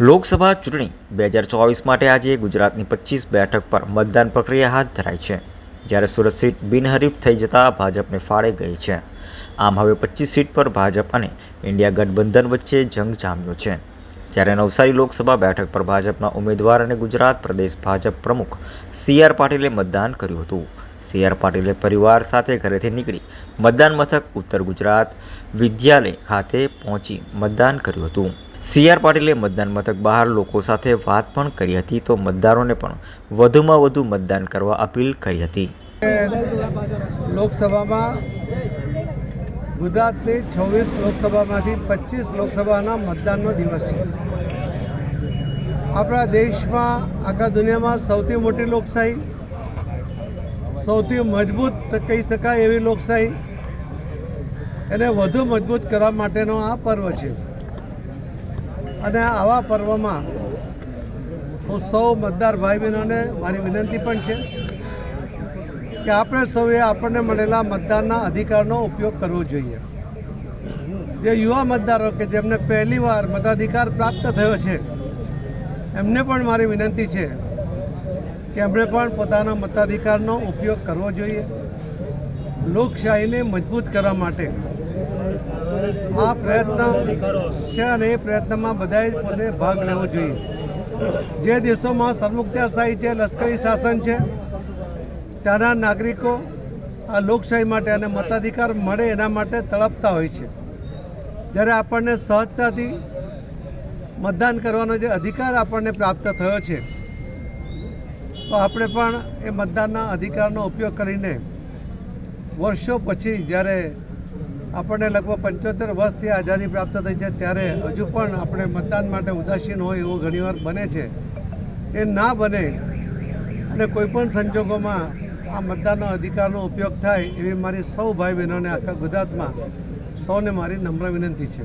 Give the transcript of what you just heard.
લોકસભા ચૂંટણી બે હજાર ચોવીસ માટે આજે ગુજરાતની પચીસ બેઠક પર મતદાન પ્રક્રિયા હાથ ધરાઈ છે. જ્યારે સુરત સીટ બિનહરીફ થઈ જતાં ભાજપને ફાળે ગઈ છે. આમ હવે પચીસ સીટ પર ભાજપ અને ઇન્ડિયા ગઠબંધન વચ્ચે જંગ જામ્યો છે. જ્યારે નવસારી લોકસભા બેઠક પર ભાજપના ઉમેદવાર અને ગુજરાત પ્રદેશ ભાજપ પ્રમુખ સી આર પાટીલે મતદાન કર્યું હતું. સી આર પાટીલે પરિવાર સાથે ઘરેથી નીકળી મતદાન મથક ઉત્તર ગુજરાત વિદ્યાલય ખાતે પહોંચી મતદાન કર્યું હતું. સી આર પાટીલે મતદાન મથક બહાર લોકો સાથે વાત પણ કરી હતી તો મતદારોને પણ વધુમાં વધુ મતદાન કરવા અપીલ કરી હતી. લોકસભામાં ગુજરાતની છવ્વીસ લોકસભામાંથી પચીસ લોકસભાના મતદાનનો દિવસ છે. આપણા દેશમાં આખા દુનિયામાં સૌથી મોટી લોકશાહી, સૌથી મજબૂત કહી શકાય એવી લોકશાહી, એને વધુ મજબૂત કરવા માટેનો આ પર્વ છે. અને આવા પર્વમાં હું સૌ મતદાર ભાઈ બહેનોને મારી વિનંતી પણ છે કે આપણે સૌએ આપણને મળેલા મતદાનના અધિકારનો ઉપયોગ કરવો જોઈએ. જે યુવા મતદારો કે જેમને પહેલીવાર મતાધિકાર પ્રાપ્ત થયો છે, એમને પણ મારી વિનંતી છે કે એમણે પણ પોતાના મતાધિકારનો ઉપયોગ કરવો જોઈએ. લોકશાહીને મજબૂત કરવા માટે આ પ્રયત્ન છે અને એ પ્રયત્નમાં બધાએ પોતે ભાગ લેવો જોઈએ. જે દેશોમાં સરમુખત્યારશાહી છે, લશ્કરી શાસન છે, ત્યાંના નાગરિકો આ લોકશાહી માટે અને મતાધિકાર મળે એના માટે તડપતા હોય છે. જ્યારે આપણને સહજતાથી મતદાન કરવાનો જે અધિકાર આપણને પ્રાપ્ત થયો છે, તો આપણે પણ એ મતદાનના અધિકારનો ઉપયોગ કરીને વર્ષો પછી જ્યારે આપણને લગભગ પંચોતેર વર્ષથી આઝાદી પ્રાપ્ત થઈ છે. ત્યારે હજુ પણ આપણે મતદાન માટે ઉદાસીન હોય એવું ઘણીવાર બને છે. એ ના બને અને કોઈપણ સંજોગોમાં આ મતદાનનો અધિકારનો ઉપયોગ થાય એવી મારી સૌ ભાઈ બહેનોને આખા ગુજરાતમાં સૌને મારી નમ્ર વિનંતી છે.